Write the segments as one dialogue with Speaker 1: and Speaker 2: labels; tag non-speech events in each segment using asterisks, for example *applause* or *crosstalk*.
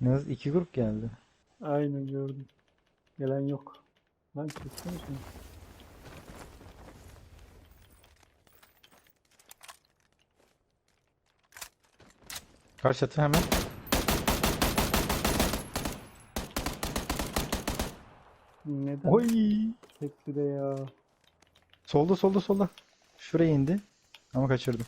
Speaker 1: Yalnız iki grup geldi.
Speaker 2: Aynen gördüm. Gelen yok. Lan çeksene şunu.
Speaker 1: Karşı çatı hemen.
Speaker 2: Neden?
Speaker 1: Oy.
Speaker 2: Hepsi de ya.
Speaker 1: Solda solda solda. Şuraya indi. Ama kaçırdım.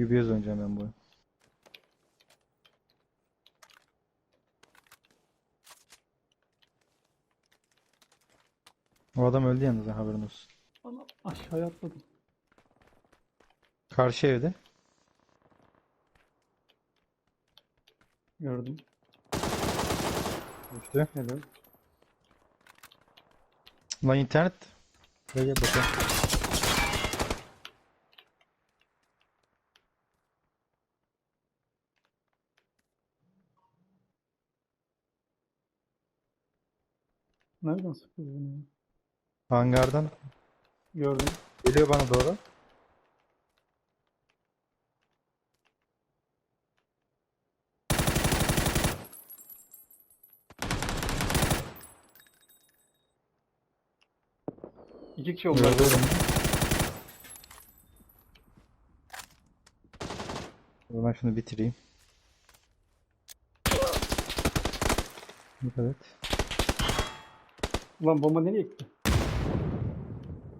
Speaker 1: QB'ye oynayacağım ben bu. O adam öldü yalnız ha, haberin olsun.
Speaker 2: Ana aşağıya atladım.
Speaker 1: Karşı evde.
Speaker 2: Gördüm.
Speaker 1: Düştü.
Speaker 2: Helal.
Speaker 1: Lan internet. Buraya gel bakalım.
Speaker 2: Nereden sıkıyor beni? ya?
Speaker 1: Hangardan
Speaker 2: Gördüm.
Speaker 1: geliyor bana doğru.
Speaker 2: İki kişi.
Speaker 1: Gördü önümde. O zaman şunu bitireyim. Evet.
Speaker 2: Ulan bomba nereye gitti?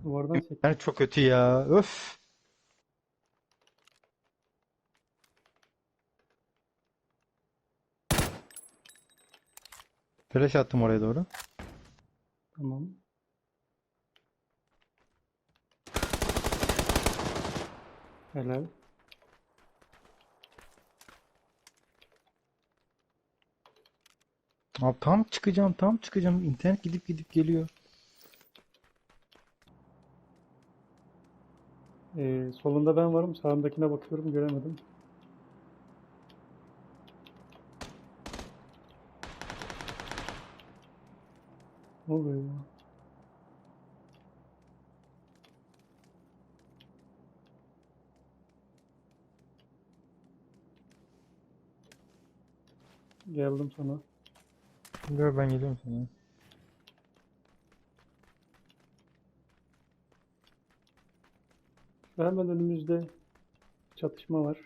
Speaker 2: Duvardan sekti.
Speaker 1: Yani çok kötü ya. Öf. Flash attım oraya doğru.
Speaker 2: Tamam. Helal.
Speaker 1: Abi tam çıkacağım, tam çıkacağım. İnternet gidip gidip geliyor.
Speaker 2: Ee, solunda ben varım. Sağındakine bakıyorum. Göremedim. Ne oluyor ya? Geldim sana.
Speaker 1: Dur ben geliyorum sana.
Speaker 2: Ve Hemen önümüzde çatışma var.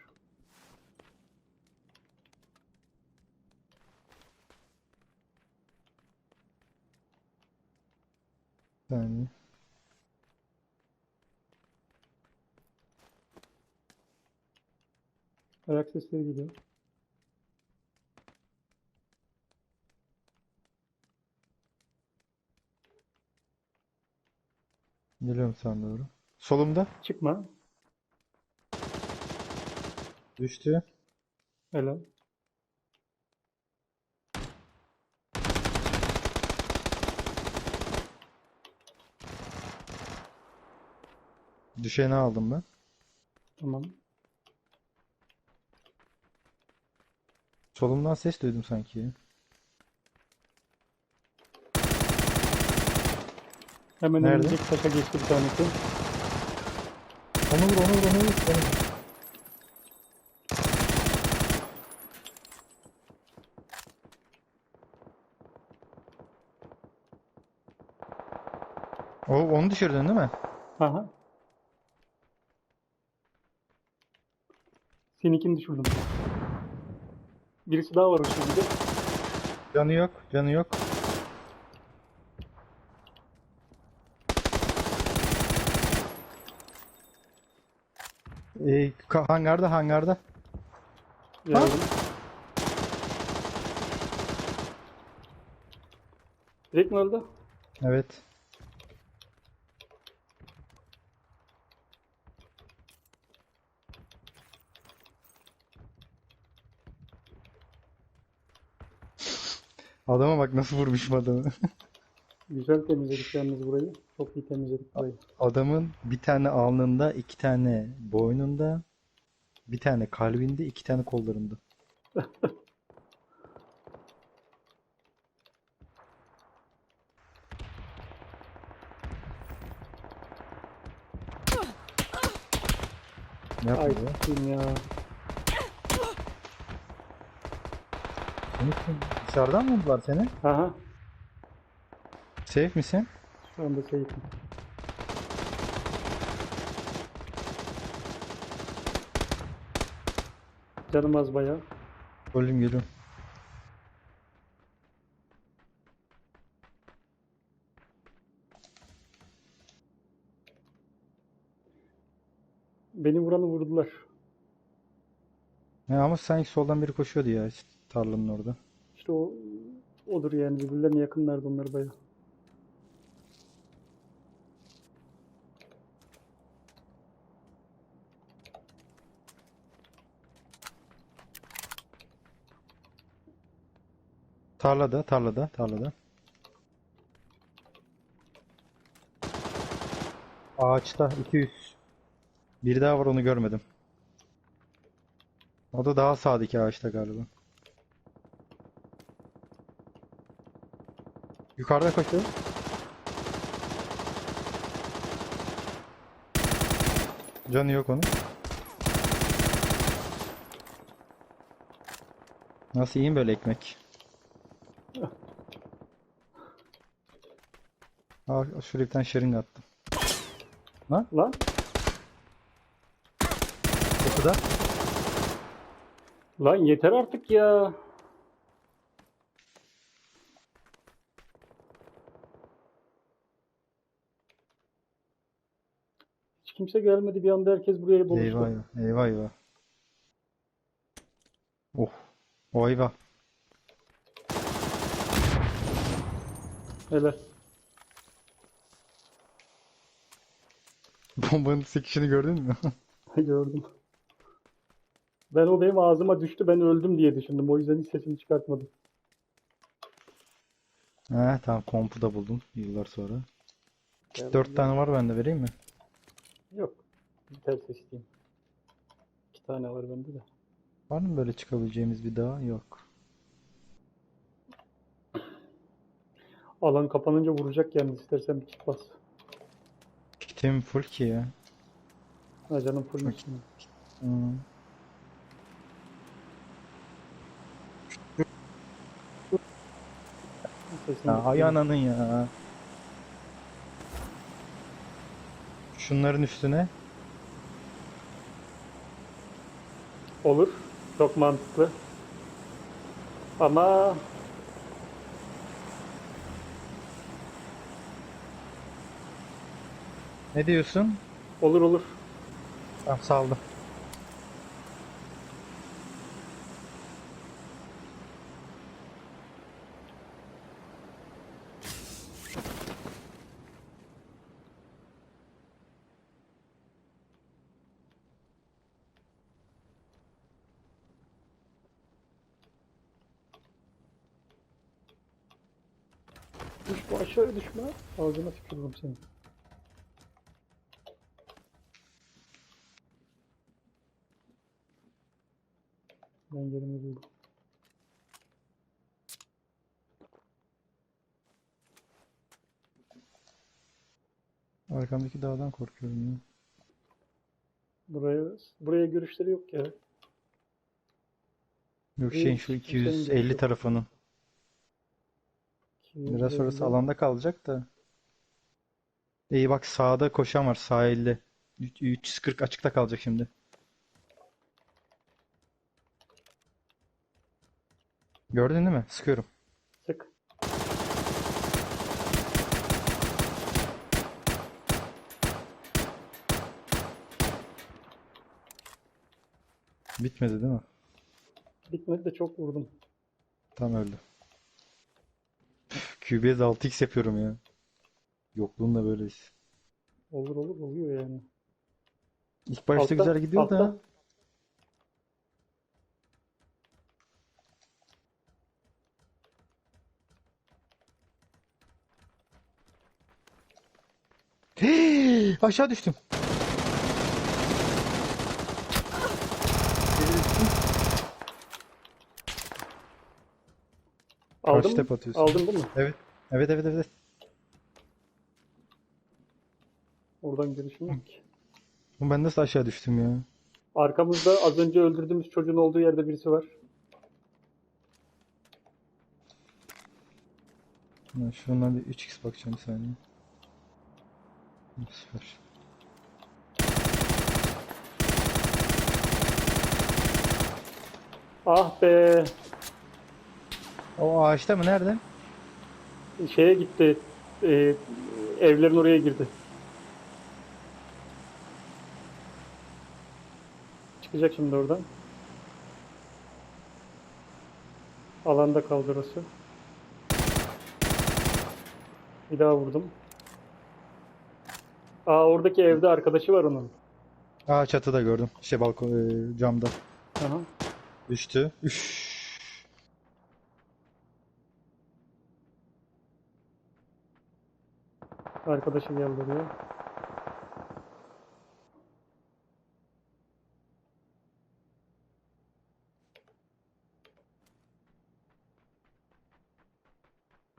Speaker 1: Bir saniye.
Speaker 2: Ayak sesleri geliyor.
Speaker 1: Geliyorum sana doğru. Solumda.
Speaker 2: Çıkma.
Speaker 1: Düştü.
Speaker 2: Helal.
Speaker 1: Düşeni aldım ben.
Speaker 2: Tamam.
Speaker 1: Solumdan ses duydum sanki
Speaker 2: Hemen
Speaker 1: Nerede?
Speaker 2: önümüzdeki taşa geçti bir tanesi.
Speaker 1: Onu vur, onu vur, onu vur. onu vur. O, onu düşürdün değil mi?
Speaker 2: Aha. Seninkini düşürdüm. Birisi daha var o şekilde.
Speaker 1: Canı yok, canı yok. Ee, ka- hangarda, hangarda.
Speaker 2: Geldim. Direkt mi öldü?
Speaker 1: Evet. Adama bak nasıl vurmuşum adamı. *laughs*
Speaker 2: Güzel temizledik yalnız burayı. Çok iyi temizledik burayı.
Speaker 1: Adamın bir tane alnında, iki tane boynunda, bir tane kalbinde, iki tane kollarında. Yapma
Speaker 2: Ay
Speaker 1: be.
Speaker 2: s**eyim ya.
Speaker 1: Seni kim- Dışarıdan mı vurdular seni?
Speaker 2: Aha.
Speaker 1: Safe misin?
Speaker 2: Şu anda seyittim. Canım az bayağı.
Speaker 1: Ölüm geliyorum.
Speaker 2: Beni vuranı vurdular.
Speaker 1: Ya ama sanki soldan biri koşuyordu ya tarlanın orada.
Speaker 2: İşte o odur yani birbirlerine yakınlardı onlar bayağı.
Speaker 1: Tarlada, tarlada, tarlada. Ağaçta 200. Bir daha var onu görmedim. O da daha sağdaki ağaçta galiba. Yukarıda koşuyor. Canı yok onun. Nasıl yiyeyim böyle ekmek? Aa, şuraya bir şırınga attım.
Speaker 2: Lan
Speaker 1: Kapıda.
Speaker 2: lan yeter artık ya. Hiç kimse gelmedi bir anda herkes buraya buluştu.
Speaker 1: Eyvah eyvah. Eyvah eyvah. Oh. O eyvah.
Speaker 2: Helal.
Speaker 1: Bombanın sekişini gördün mü? *laughs* *laughs*
Speaker 2: Gördüm. Ben o benim ağzıma düştü ben öldüm diye düşündüm. O yüzden hiç sesimi çıkartmadım.
Speaker 1: He tamam kompu da buldum yıllar sonra.
Speaker 2: Gel
Speaker 1: Dört
Speaker 2: buraya.
Speaker 1: tane var bende vereyim mi?
Speaker 2: Yok. Bir ters isteyeyim. İki tane var bende de.
Speaker 1: Var mı böyle çıkabileceğimiz bir daha? Yok.
Speaker 2: Alan kapanınca vuracak yani istersen bir kit bas.
Speaker 1: Kitim full ki ya.
Speaker 2: Ha canım full şimdi.
Speaker 1: Hmm. Ya ay ananın ya. Şunların üstüne.
Speaker 2: Olur. Çok mantıklı. Ama
Speaker 1: Ne diyorsun?
Speaker 2: olur olur.
Speaker 1: Tamam saldım.
Speaker 2: Düşme aşağıya düşme. Ağzına tükürürüm seni. Ben yerimi buldum.
Speaker 1: Arkamdaki dağdan korkuyorum ya.
Speaker 2: Buraya buraya görüşleri yok ya.
Speaker 1: Yok şeyin şu
Speaker 2: senin
Speaker 1: 250
Speaker 2: görüşü.
Speaker 1: tarafının. Biraz sonrası alanda kalacak da. İyi bak sağda koşan var sahilde. Üç- 340 açıkta kalacak şimdi. Gördün değil mi? Sıkıyorum.
Speaker 2: Sık.
Speaker 1: Bitmedi değil mi?
Speaker 2: Bitmedi de çok vurdum.
Speaker 1: Tam öldü. QB'ye de 6x yapıyorum ya. Yokluğunda böyleyiz.
Speaker 2: Olur olur oluyor yani.
Speaker 1: İlk başta
Speaker 2: Altta,
Speaker 1: güzel gidiyor da. Aşağı düştüm.
Speaker 2: Aldın
Speaker 1: Karşı
Speaker 2: mı?
Speaker 1: tep atıyorsun.
Speaker 2: Aldın değil mi?
Speaker 1: Evet. Evet evet evet.
Speaker 2: Oradan görüşüm yok ki.
Speaker 1: Oğlum Ben nasıl aşağı düştüm ya?
Speaker 2: Arkamızda az önce öldürdüğümüz çocuğun olduğu yerde birisi var.
Speaker 1: Ben şundan bir 3x bakacağım bir saniye. Süper.
Speaker 2: Ah be.
Speaker 1: O ağaçta mı? Nerede?
Speaker 2: Şeye gitti. Ee, evlerin oraya girdi. Çıkacak şimdi oradan. Alanda kaldı orası. Bir daha vurdum. Aa oradaki evde arkadaşı var onun.
Speaker 1: Aa çatıda gördüm. Şey balkon e, camda.
Speaker 2: Aha.
Speaker 1: Düştü. Üf.
Speaker 2: Arkadaşı geldi oraya.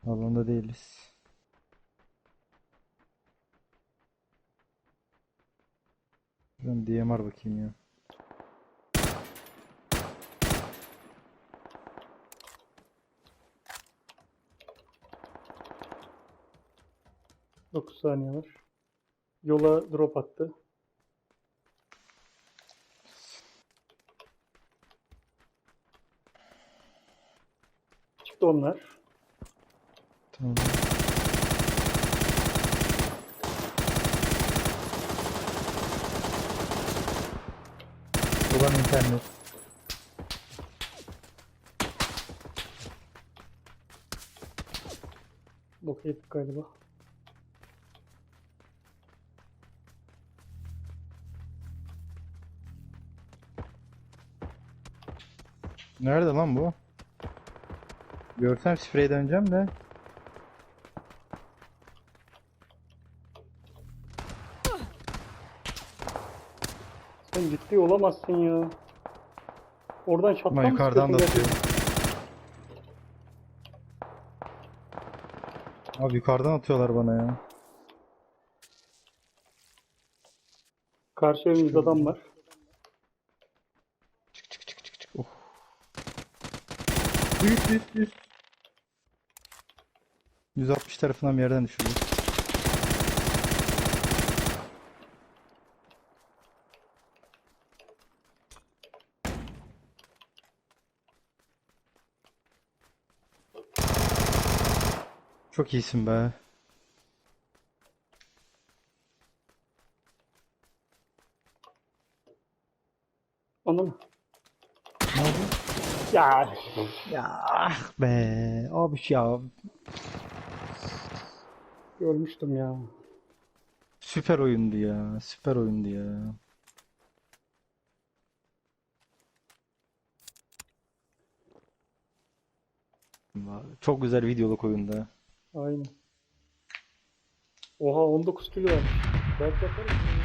Speaker 1: Alanda değiliz. Ben DMR bakayım ya.
Speaker 2: Dokuz saniye var. Yola drop attı. Çıktı onlar.
Speaker 1: Tamam. Ulan internet.
Speaker 2: Bok yedik galiba.
Speaker 1: Nerede lan bu? Görsem sprey döneceğim de.
Speaker 2: Sen ciddi olamazsın ya. Oradan şatkan
Speaker 1: Ama
Speaker 2: mı
Speaker 1: yukarıdan da atıyor. Abi yukarıdan atıyorlar bana ya.
Speaker 2: Karşı evimizde adam var.
Speaker 1: Çık çık çık çık çık. Oh. Üst üst üst. 160 tarafından bir yerden düşürdü. Çok iyisin be.
Speaker 2: Anam.
Speaker 1: Ne oldu?
Speaker 2: Ya
Speaker 1: Ya ah be. Abi ya.
Speaker 2: görmüştüm ya.
Speaker 1: Süper oyundu ya. Süper oyundu ya. Çok güzel videoluk oyunda.
Speaker 2: Aynen. Oha 19 kilo vermiş. Belki yaparız. ya.